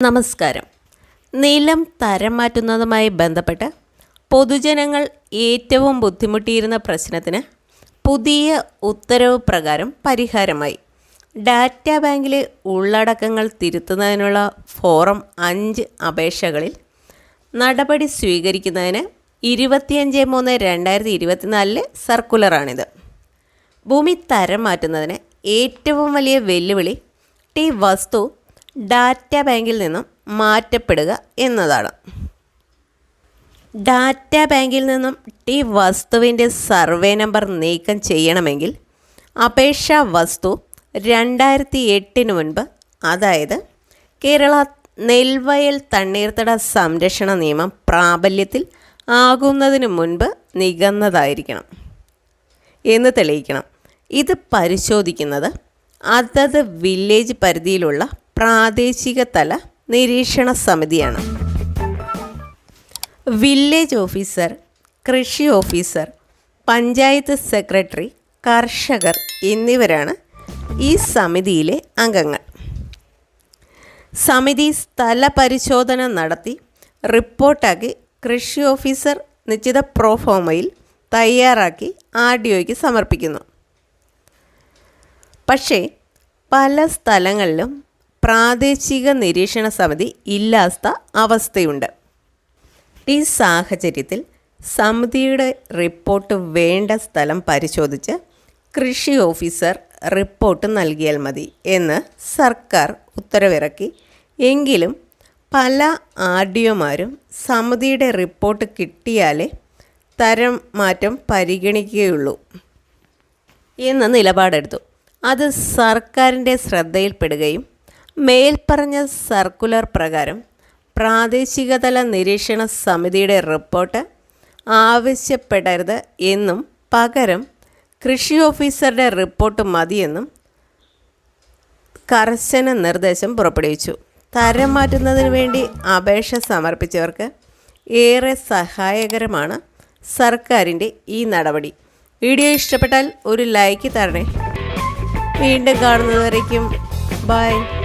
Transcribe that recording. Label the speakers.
Speaker 1: നമസ്കാരം. നിലം തരം മാറ്റുന്നതുമായി ബന്ധപ്പെട്ട് പൊതുജനങ്ങൾ ഏറ്റവും ബുദ്ധിമുട്ടിയിരുന്ന പ്രശ്നത്തിന് പുതിയ ഉത്തരവ് പ്രകാരം പരിഹാരമായി. ഡാറ്റ ബാങ്കിലെ ഉള്ളടക്കങ്ങൾ തിരുത്തുന്നതിനുള്ള ഫോറം അഞ്ച് അപേക്ഷകളിൽ നടപടി സ്വീകരിക്കുന്നതിന് ഇരുപത്തിയഞ്ച് മൂന്ന് രണ്ടായിരത്തി ഇരുപത്തിനാലിലെ സർക്കുലറാണിത്. ഭൂമി തരം മാറ്റുന്നതിന് ഏറ്റവും വലിയ വെല്ലുവിളി ടി വസ്തു ഡാറ്റ ബാങ്കിൽ നിന്നും മാറ്റപ്പെടുക എന്നതാണ്. ഡാറ്റ ബാങ്കിൽ നിന്നും ടി വസ്തുവിന്റെ സർവേ നമ്പർ നീക്കം ചെയ്യണമെങ്കിൽ അപേക്ഷാ വസ്തു രണ്ടായിരത്തി എട്ടിന് മുൻപ് അതായത് കേരള നെൽവയൽ തണ്ണീർത്തട സംരക്ഷണ നിയമം പ്രാബല്യത്തിൽ ആകുന്നതിന് മുൻപ് നികന്നതായിരിക്കണം. എന്ന് തെളിയിക്കണം. ഇത് പരിശോധിക്കുന്നത് അതത് വില്ലേജ് പരിധിയിലുള്ള പ്രാദേശിക തല നിരീക്ഷണ സമിതിയാണ്. വില്ലേജ് ഓഫീസർ കൃഷി ഓഫീസർ പഞ്ചായത്ത് സെക്രട്ടറി കർഷകർ എന്നിവരാണ് ഈ സമിതിയിലെ അംഗങ്ങൾ. സമിതി സ്ഥല പരിശോധന നടത്തി റിപ്പോർട്ടാക്കി കൃഷി ഓഫീസർ നിശ്ചിത പ്രോഫോമയിൽ തയ്യാറാക്കി ആർ ഡി ഒയ്ക്ക് സമർപ്പിക്കുന്നു. പക്ഷേ പല സ്ഥലങ്ങളിലും പ്രാദേശിക നിരീക്ഷണ സമിതി ഇല്ലാത്ത അവസ്ഥയുണ്ട്. ഈ സാഹചര്യത്തിൽ സമിതിയുടെ റിപ്പോർട്ട് വേണ്ട സ്ഥലം പരിശോധിച്ച് കൃഷി ഓഫീസർ റിപ്പോർട്ട് നൽകിയാൽ മതി എന്ന് സർക്കാർ ഉത്തരവിറക്കി. എങ്കിലും പല ആർ ഡി ഒമാരും സമിതിയുടെ റിപ്പോർട്ട് കിട്ടിയാലേ തരം മാറ്റം പരിഗണിക്കുകയുള്ളൂ എന്ന നിലപാടെടുത്തു. അത് സർക്കാരിന്റെ ശ്രദ്ധയിൽപ്പെടുകയും മേൽപ്പറഞ്ഞ സർക്കുലർ പ്രകാരം പ്രാദേശികതല നിരീക്ഷണ സമിതിയുടെ റിപ്പോർട്ട് ആവശ്യപ്പെടരുത് എന്നും പകരം കൃഷി ഓഫീസറുടെ റിപ്പോർട്ട് മതിയെന്നും കർശന നിർദ്ദേശം പുറപ്പെടുവിച്ചു. തരം മാറ്റുന്നതിന് വേണ്ടി അപേക്ഷ സമർപ്പിച്ചവർക്ക് ഏറെ സഹായകരമാണ് സർക്കാരിന്റെ ഈ നടപടി. വീഡിയോ ഇഷ്ടപ്പെട്ടാൽ ഒരു ലൈക്ക് തരണേ. വീണ്ടും കാണുന്നതുവരേക്കും. ബൈ.